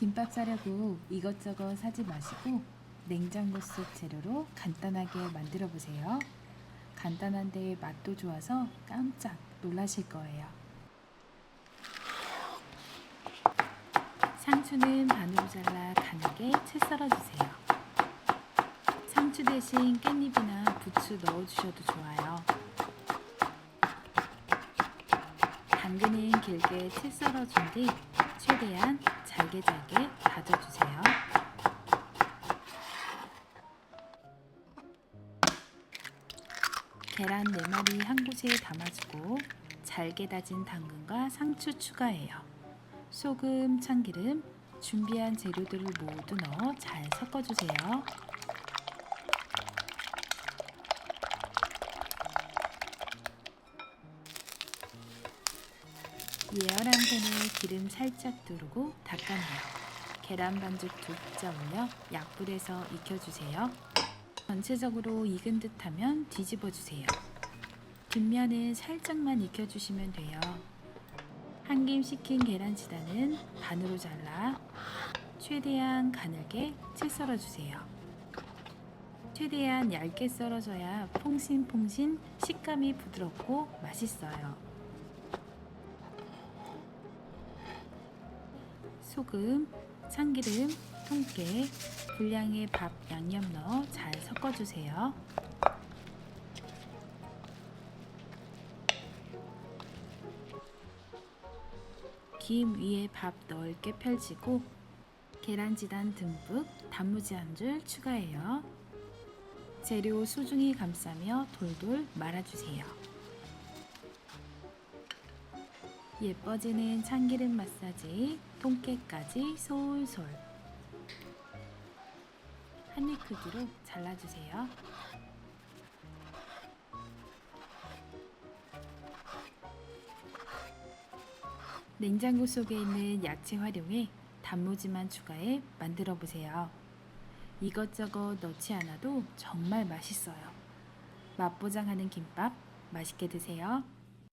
김밥 사려고 이것저것 사지 마시고 냉장고 속 재료로 간단하게 만들어 보세요. 간단한데 맛도 좋아서 깜짝 놀라실 거예요. 상추는 반으로 잘라 가늘게 채 썰어 주세요. 상추 대신 깻잎이나 부추 넣어 주셔도 좋아요. 당근은 길게 채 썰어 준뒤 최대한 잘게 잘게 다져주세요. 계란 4마리 한 곳에 담아주고 잘게 다진 당근과 상추 추가해요. 소금, 참기름, 준비한 재료들을 모두 넣어 잘 섞어주세요. 예열한 팬에 기름 살짝 두르고 닦아내요. 계란 반죽 두 국자 올려 약불에서 익혀주세요. 전체적으로 익은 듯 하면 뒤집어주세요. 뒷면은 살짝만 익혀주시면 돼요. 한 김 식힌 계란 지단은 반으로 잘라 최대한 가늘게 채 썰어주세요. 최대한 얇게 썰어줘야 퐁신퐁신 식감이 부드럽고 맛있어요. 소금, 참기름, 통깨, 분량의 밥 양념 넣어 잘 섞어주세요. 김 위에 밥 넓게 펼치고 계란지단 듬뿍 단무지 한 줄 추가해요. 재료 소중히 감싸며 돌돌 말아주세요. 예뻐지는 참기름 마사지, 통깨까지 솔솔. 한입 크기로 잘라주세요. 냉장고 속에 있는 야채 활용해 단무지만 추가해 만들어 보세요. 이것저것 넣지 않아도 정말 맛있어요. 맛보장하는 김밥 맛있게 드세요.